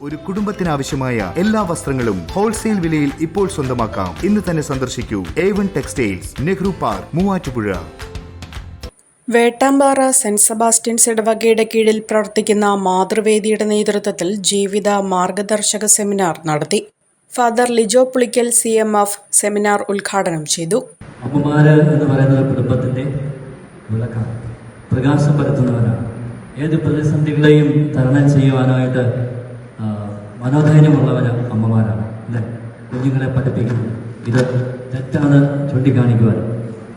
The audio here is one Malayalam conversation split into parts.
ഒരു കുടുംബത്തിനാവശ്യമായ എല്ലാ വസ്ത്രങ്ങളും ഹോൾസെയിൽ വിലയിൽ ഇപ്പോൾ സ്വന്തമാക്കാം. ഇന്ന് തന്നെ സന്ദർശിക്കൂ. A one textiles Nehru park Muvattupuzha. Vettampara saint Sebastian's ഇടവകയുടെ കീഴിൽ പ്രവർത്തിക്കുന്ന മാതൃവേദിയുടെ നേതൃത്വത്തിൽ ജീവിത മാർഗദർശക സെമിനാർ നടത്തി. Father Lijo Pulickal C M F seminar ഉദ്ഘാടനം ചെയ്തു. അമ്മമാര് എന്ന് പറയുന്ന കുടുംബത്തിന്റെ പ്രകാശം പരത്തുന്നവരാണ് ഏത് പ്രതിസന്ധികളെയും തരണം ചെയ്യുവാനായിട്ട് ആ, മനോധൈര്യമുള്ളവര് അമ്മമാരാണ്. അല്ലേ? കുഞ്ഞുങ്ങളെ പഠിപ്പിക്കുന്നു. ഇത് തെറ്റാണ് ചൂണ്ടിക്കാണിക്കുവാനും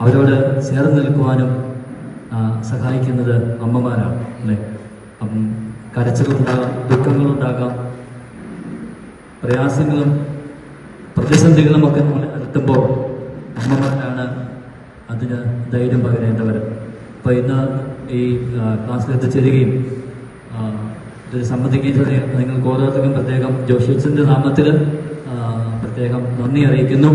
അവരോട് ചേർന്ന് നിൽക്കുവാനും സഹായിക്കുന്നത് അമ്മമാരാണ്. അല്ലേ? കരച്ചിലുണ്ടാകാം ദുഃഖങ്ങളുണ്ടാകാം പ്രയാസങ്ങളും പ്രതിസന്ധികളും ഒക്കെ നമ്മൾ എത്തുമ്പോൾ അമ്മമാരാണ് അതിന് ധൈര്യം പകരേണ്ടവർ അപ്പോൾ ഇന്ന് ഈ ക്ലാസ്സിൽ എത്തിച്ചേരുകയും നിങ്ങൾ ചെയ്ത നിങ്ങൾക്ക് ഓരോരുത്തർക്കും പ്രത്യേകം ജോഷിച്ചിന്റെ നാമത്തിൽ പ്രത്യേകം നന്ദി അറിയിക്കുന്നു.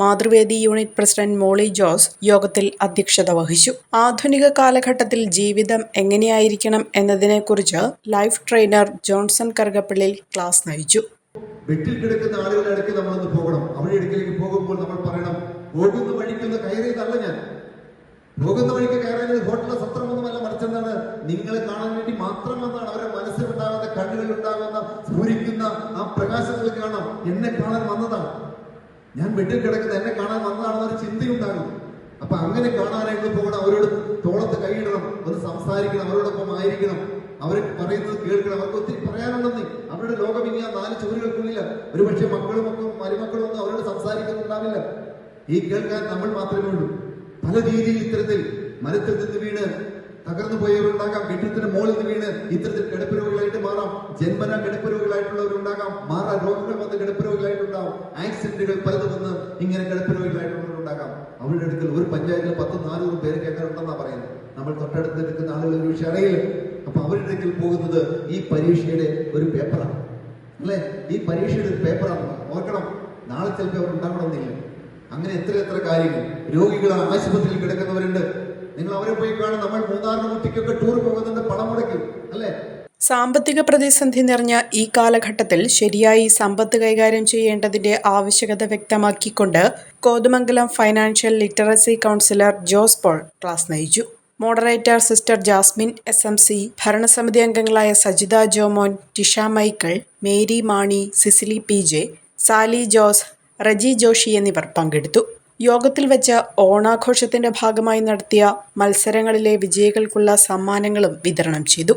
മാതൃവേദി യൂണിറ്റ് പ്രസിഡന്റ് മോളി ജോസ് യോഗത്തിൽ അധ്യക്ഷത വഹിച്ചു. ആധുനിക കാലഘട്ടത്തിൽ ജീവിതം എങ്ങനെയായിരിക്കണം എന്നതിനെക്കുറിച്ച് life trainer Johnson Karukappallil class നയിച്ചു. വെട്ടിൽ കിടക്കുന്ന ആളുകളുടെ അടുക്ക് നമ്മളൊന്ന് പോകണം. അവരുടെ അടുക്കിലേക്ക് പോകുമ്പോൾ നമ്മൾ പറയണം പോകുന്ന വഴിക്കൊന്ന് കയറിയതല്ല ഞാൻ. പോകുന്ന വഴിക്ക് കയറിയത് ഹോട്ടലിലെ സത്രമൊന്നുമല്ല മറിച്ചെന്നാണ് നിങ്ങളെ കാണാൻ വേണ്ടി മാത്രം വന്നാണ് അവരുടെ സ്ഫുരിക്കുന്ന ആ പ്രകാശങ്ങൾ കാണാം. എന്നെ കാണാൻ വന്നതാണ്. ഞാൻ വെട്ടിൽ കിടക്കുന്ന എന്നെ കാണാൻ വന്നതാണെന്നൊരു ചിന്തയുണ്ടാകും. അപ്പൊ അങ്ങനെ കാണാനായിട്ട് പോകണം. അവരോട് തോളത്ത് കൈയിടണം. ഒന്ന് സംസാരിക്കണം. അവരോടൊപ്പം ആയിരിക്കണം. അവർ പറയുന്നത് കേൾക്കണം. അവർക്ക് ഒത്തിരി പറയാനുണ്ടെന്ന്. അവരുടെ ലോകം ഇനി ആ നാല് ചുവരുകൾക്കുള്ളില്ല ഒരുപക്ഷെ മക്കളും മക്കളും മരുമക്കളും ഒന്നും അവരോട് സംസാരിക്കുന്നുണ്ടാവില്ല. ഈ കേൾക്കാൻ നമ്മൾ മാത്രമേ ഉള്ളൂ. പല രീതിയിൽ ഇത്തരത്തിൽ മരത്തിൽ നിന്ന് വീണ് തകർന്നു പോയവരുണ്ടാകാം കെട്ടിടത്തിന്റെ മുകളിൽ നിന്ന് വീണ് ഇത്തരത്തിൽ കിടപ്പ് ജന്മന കിടപ്പ് രോഗികളായിട്ടുള്ളവരുണ്ടാകാം മാറാ രോഗങ്ങൾ വന്ന് കിടപ്പ് രോഗികളായിട്ടുണ്ടാവും ആക്സിഡന്റുകൾ പലതും വന്ന് ഇങ്ങനെ കിടപ്പ് രോഗികളായിട്ടുള്ളവരുണ്ടാകാം അവരുടെ അടുക്കൽ ഒരു പഞ്ചായത്തിൽ പത്ത് നാനൂറ് പേരൊക്കെ അങ്ങനെ ഉണ്ടെന്നാ പറയുന്നത്. നമ്മൾ തൊട്ടടുത്ത് നിൽക്കുന്ന ആളുകൾ ഒരു വിഷയം അറിയില്ല അപ്പൊ അവരുടെ അടുക്കൽ പോകുന്നത് ഈ പരീക്ഷയുടെ ഒരു പേപ്പറാണ്. അല്ലെ? ഈ പരീക്ഷയുടെ ഒരു പേപ്പറാണ്. ഓർക്കണം നാളെ ചിലപ്പോൾ അവർ ഉണ്ടാകണമെന്നില്ല. അങ്ങനെ എത്ര എത്ര കാര്യങ്ങൾ. രോഗികൾ ആശുപത്രിയിൽ കിടക്കുന്നവരുണ്ട്. നിങ്ങൾ അവരെ പോയി കാണും. നമ്മൾ മൂന്നാറിന് കുട്ടിക്കൊക്കെ ടൂർ പോകുന്നുണ്ട്. സാമ്പത്തിക പ്രതിസന്ധി നിറഞ്ഞ ഈ കാലഘട്ടത്തിൽ ശരിയായി സമ്പത്ത് കൈകാര്യം ചെയ്യേണ്ടതിന്റെ ആവശ്യകത വ്യക്തമാക്കിക്കൊണ്ട് Kothamangalam financial literacy counsellor Jose Paul class നയിച്ചു. Moderator sister Jasmine S M C ഭരണസമിതി അംഗങ്ങളായ സജിത ജോമോൻ ടിഷ മൈക്കിൾ മേരി മാണി സിസിലി പി ജെ സാലി ജോസ് റജി ജോഷി എന്നിവർ പങ്കെടുത്തു. യോഗത്തിൽ വെച്ച് ഓണാഘോഷത്തിന്റെ ഭാഗമായി നടത്തിയ മത്സരങ്ങളിലെ വിജയികൾക്കുള്ള സമ്മാനങ്ങളും വിതരണം ചെയ്തു.